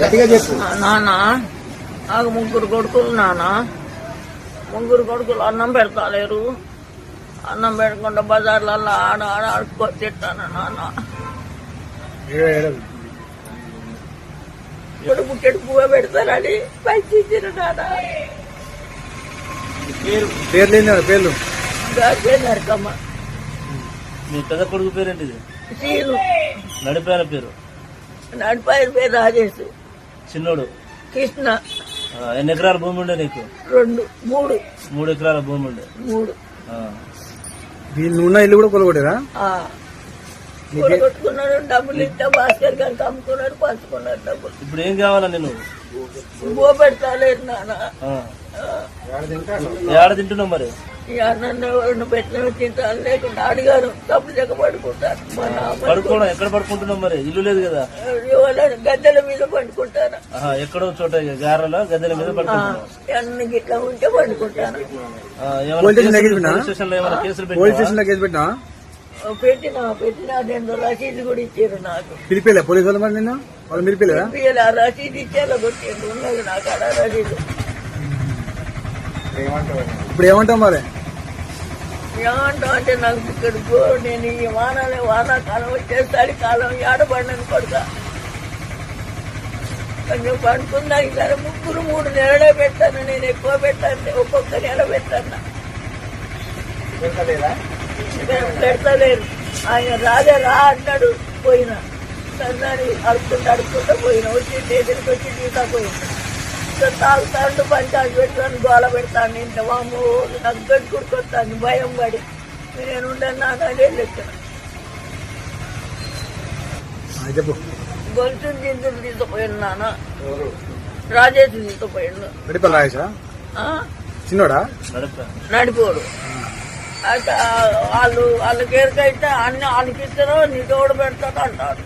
నాన్న నాకు ముగ్గురు కొడుకులు నాన్న ముగ్గురు కొడుకులు అన్నం పెడతాలేరు. అన్నం పెట్టకుండా బజార్లలో ఆడ ఆడ ఆడుకో తిట్టాను నాన్న బుక్కెడు పువ్వు పెడతారని పైకి ఇచ్చిన నాన్న? పేర్లు. పేర్లు నరకమ్మ. మీ పెద్ద కొడుకు పేరేంటిది? సీను నడిపాయన పేరు. నడిపాయన పేరు రాజేష్. చిన్నోడు. కృష్ణ. ఎన్ని ఎకరాల భూమి ఉండే నీకు? రెండు మూడు. మూడు ఎకరాల భూమి ఉండే. మూడు. ఆ. వీళ్ళు ఉన్న ఇల్లు కూడా కొలగొట్టారా? ఆ. కొట్టుకున్నాడు డబ్బులు ఇస్తే భాస్కర్ గారికి అమ్ముకున్నాడు పంచుకున్నాడు డబ్బులు. ఇప్పుడు ఏం కావాలా నేను బో పెడతాలేదు నాన్న. ఏడ తింటున్నావు మరి? ఈ అన్నం పెట్టిన తింటాను లేకుండా అడిగారు డబ్బులు చెక్క పడుకుంటారు. మా నాన్న పడుకోవడం ఎక్కడ పడుకుంటున్నావు మరి? ఇల్లు లేదు కదా. గద్దెల మీద పండుకుంటాను. ఎక్కడో చోట గారెలో గద్దెల మీద పడుకుంటున్నావు. అన్ని గిట్లా ఉంటే పండుకుంటాను. పెట్టినా? పెట్టిన? పెట్టిన రెండు రసీదు కూడా ఇచ్చారు నాకు. పిలిపిలే పోలీసు వాళ్ళు మరి నిన్న? వాళ్ళు మీరు పిల్లరా పిల్లలు ఆ రసీదు ఇచ్చేలా కొట్టిండు ఉన్నది నాకు ఆడ రసీదు. ఇప్పుడు ఏమంటావు మరి? ఏమంటావు అంటే నాకు ఇక్కడ నేను ఈ వానాలే వానాకాలం వచ్చేసరి కాలం ఏడబడినని కొడుక. కొంచెం పడుకున్నా సరే ముగ్గురు మూడు నెలలే పెట్టాను నేను ఎక్కువ పెట్టాను ఒక్కొక్క నెల పెట్టాను. పెడతలేరు ఆయన రాజే రా అన్నాడు పోయినా. సన్నాడు అడుక్కుంటూ అడుక్కుంటూ పోయినా. వచ్చి దగ్గరికి వచ్చి తీసా పోయినా. ఇంకా తాగుతాడు పంచాలు పెడతాను గోల పెడతాను ఇంత వాము నాకు గట్టుకుడుకొస్తాను భయం పడి. నేను ఉండను నాన్న లెక్కన ఆ, చెప్పు. గొలుసు జిందులు తీసుకుపోయాను నాన్న. రాజేష్? ఆ? చిన్నోడా? నడిపా నడిపోడు. అయితే వాళ్ళు వాళ్ళకి ఎరకైతే అన్ని వాళ్ళకి ఇస్తారో నీ తోడు పెడతాడు అంటాడు